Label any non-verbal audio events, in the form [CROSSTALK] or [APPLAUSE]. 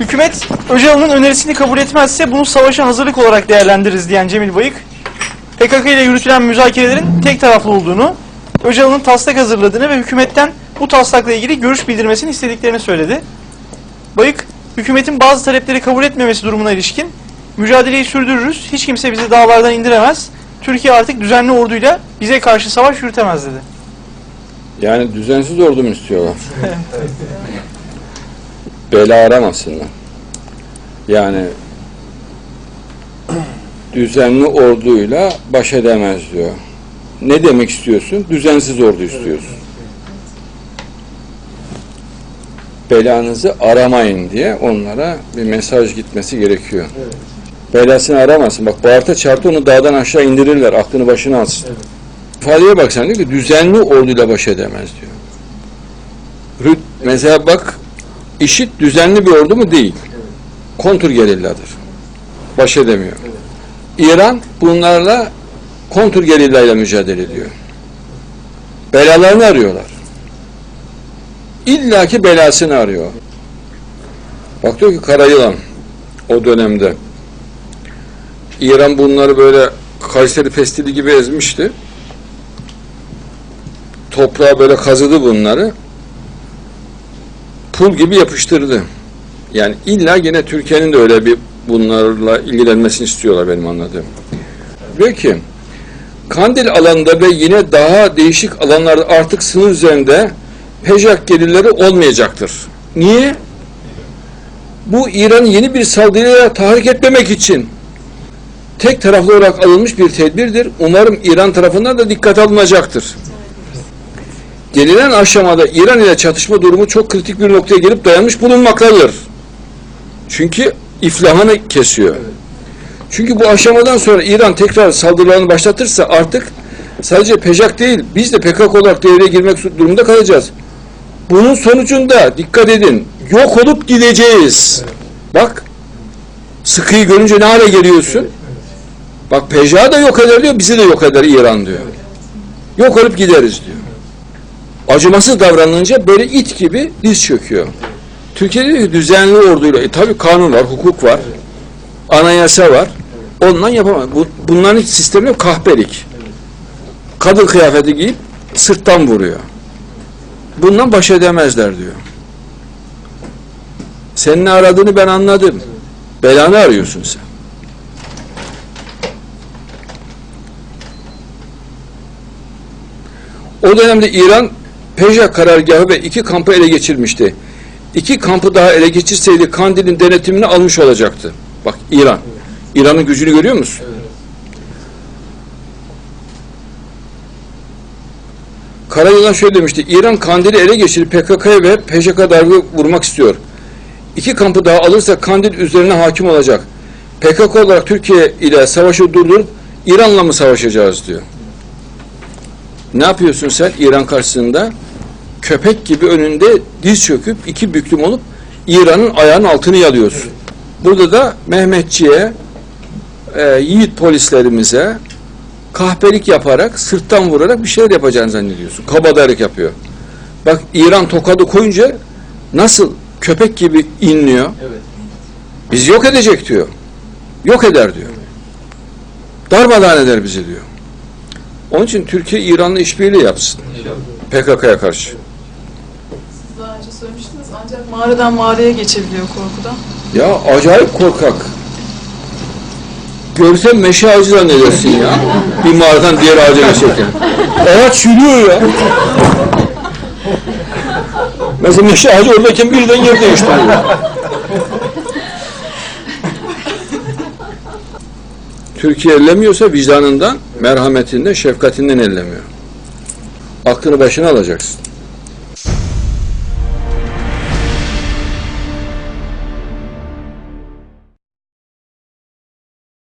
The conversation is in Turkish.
Hükümet Öcalan'ın önerisini kabul etmezse bunu savaşa hazırlık olarak değerlendiririz diyen Cemil Bayık, PKK ile yürütülen müzakerelerin tek taraflı olduğunu, Öcalan'ın taslak hazırladığını ve hükümetten bu taslakla ilgili görüş bildirmesini istediklerini söyledi. Bayık, hükümetin bazı talepleri kabul etmemesi durumuna ilişkin, mücadeleyi sürdürürüz, hiç kimse bizi dağlardan indiremez, Türkiye artık düzenli orduyla bize karşı savaş yürütemez dedi. Yani düzensiz ordu mu istiyorlar? [LAUGHS] Bela aramasınlar. Yani düzenli orduyla baş edemez diyor. Ne demek istiyorsun? Düzensiz ordu istiyorsun. Belanızı aramayın diye onlara bir mesaj gitmesi gerekiyor. Belasını aramasın. Bak Bağırta çarptı onu dağdan aşağı indirirler. Aklını başına alsın. İfadeye bak sen diyor ki düzenli orduyla baş edemez diyor. Rüt, mesela bak işit düzenli bir ordu mu değil. Kontur gerilladır. Baş edemiyor. İran bunlarla kontur gerillayla mücadele ediyor. Belalarını arıyorlar. İlla ki belasını arıyor. Bak diyor ki Karayılan o dönemde İran bunları böyle Kayseri pestili gibi ezmişti. Toprağa böyle kazıdı bunları. Pul gibi yapıştırdı. Yani illa gene Türkiye'nin de öyle bir bunlarla ilgilenmesini istiyorlar benim anladığım. Diyor ki Kandil alanında ve yine daha değişik alanlarda artık sınır üzerinde pejak gelirleri olmayacaktır. Niye? Bu İran'ın yeni bir saldırıya tahrik etmemek için tek taraflı olarak alınmış bir tedbirdir. Umarım İran tarafından da dikkat alınacaktır. Gelinen aşamada İran ile çatışma durumu çok kritik bir noktaya gelip dayanmış bulunmaktadır. Çünkü iflahını kesiyor. Çünkü bu aşamadan sonra İran tekrar saldırılarını başlatırsa artık sadece PEJAK değil biz de PKK olarak devreye girmek durumunda kalacağız. Bunun sonucunda dikkat edin yok olup gideceğiz. Bak sıkıyı görünce ne hale geliyorsun? Bak PJA da yok eder diyor, bizi de yok eder İran diyor. Yok olup gideriz diyor. Acımasız davranınca böyle it gibi diz çöküyor. Türkiye'de düzenli orduyla, e tabi kanun var, hukuk var, anayasa var. Ondan yapamaz. Bu, bunların hiç sistemi yok, kahpelik. Kadın kıyafeti giyip sırttan vuruyor. Bundan baş edemezler diyor. Senin aradığını ben anladım. Belanı arıyorsun sen. O dönemde İran Pejak karargahı ve iki kampı ele geçirmişti. İki kampı daha ele geçirseydi Kandil'in denetimini almış olacaktı. Bak İran. İran'ın gücünü görüyor musun? Karayılan şöyle demişti. İran Kandil'i ele geçirip PKK'ya ve PJK darbe vurmak istiyor. İki kampı daha alırsa Kandil üzerine hakim olacak. PKK olarak Türkiye ile savaşı durdurup İran'la mı savaşacağız diyor. Ne yapıyorsun sen İran karşısında? Köpek gibi önünde diz çöküp iki büklüm olup İran'ın ayağının altını yalıyorsun. Burada da Mehmetçiğe, e, yiğit polislerimize kahpelik yaparak, sırttan vurarak bir şeyler yapacağını zannediyorsun. Kabadayılık yapıyor. Bak İran tokadı koyunca nasıl köpek gibi inliyor. Biz yok edecek diyor. Yok eder diyor. Darmadağın eder bizi diyor. Onun için Türkiye İran'la işbirliği yapsın. PKK'ya karşı. Mağaradan mağaraya geçebiliyor korkudan. Ya acayip korkak. Görsen meşe ağacı zannedersin ya. Bir mağaradan diğer ağaca geçerken. Ağaç yürüyor ya. Mesela meşe ağacı oradayken birden yer değiştiriyor. Türkiye ellemiyorsa vicdanından, merhametinden, şefkatinden ellemiyor. Aklını başına alacaksın.